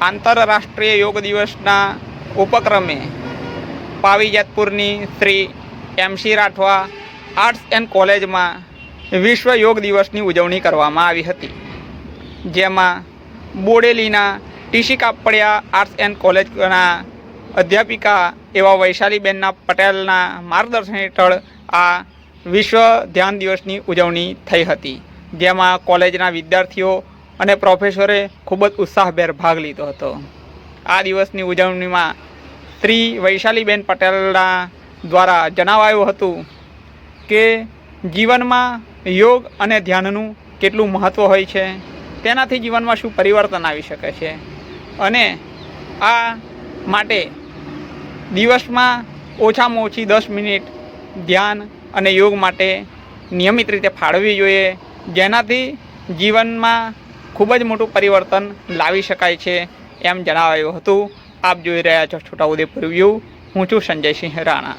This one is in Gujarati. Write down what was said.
આંતરરાષ્ટ્રીય યોગ દિવસના ઉપક્રમે પાવીજતપુરની Shri MC Rathwa arts and કોલેજમાં વિશ્વ યોગ દિવસની ઉજવણી કરવામાં આવી હતી. જેમાં બોડેલીના ટીસી કાપડિયા આર્ટ્સ એન્ડ કોલેજના અધ્યાપિકા એવા વૈશાલીબેનના પટેલના માર્ગદર્શન હેઠળ આ વિશ્વ ધ્યાન દિવસની ઉજવણી થઈ હતી. જેમાં કોલેજના વિદ્યાર્થીઓ અને પ્રોફેસરે ખૂબ જ ઉત્સાહભેર ભાગ લીધો હતો. આ દિવસની ઉજવણીમાં શ્રી વૈશાલીબેન પટેલના દ્વારા જણાવાયું હતું કે, જીવનમાં યોગ અને ધ્યાનનું કેટલું મહત્ત્વ હોય છે, તેનાથી જીવનમાં શું પરિવર્તન આવી શકે છે અને આ માટે દિવસમાં ઓછામાં ઓછી દસ મિનિટ ધ્યાન અને યોગ માટે નિયમિત રીતે ફાળવવી જોઈએ, જેનાથી જીવનમાં ખૂબ જ મોટું પરિવર્તન લાવી શકાય છે એમ જણાવાયું હતું. આપ જોઈ રહ્યા છો છોટાઉદેપુર વ્યૂ હું છું સંજયસિંહ રાણા.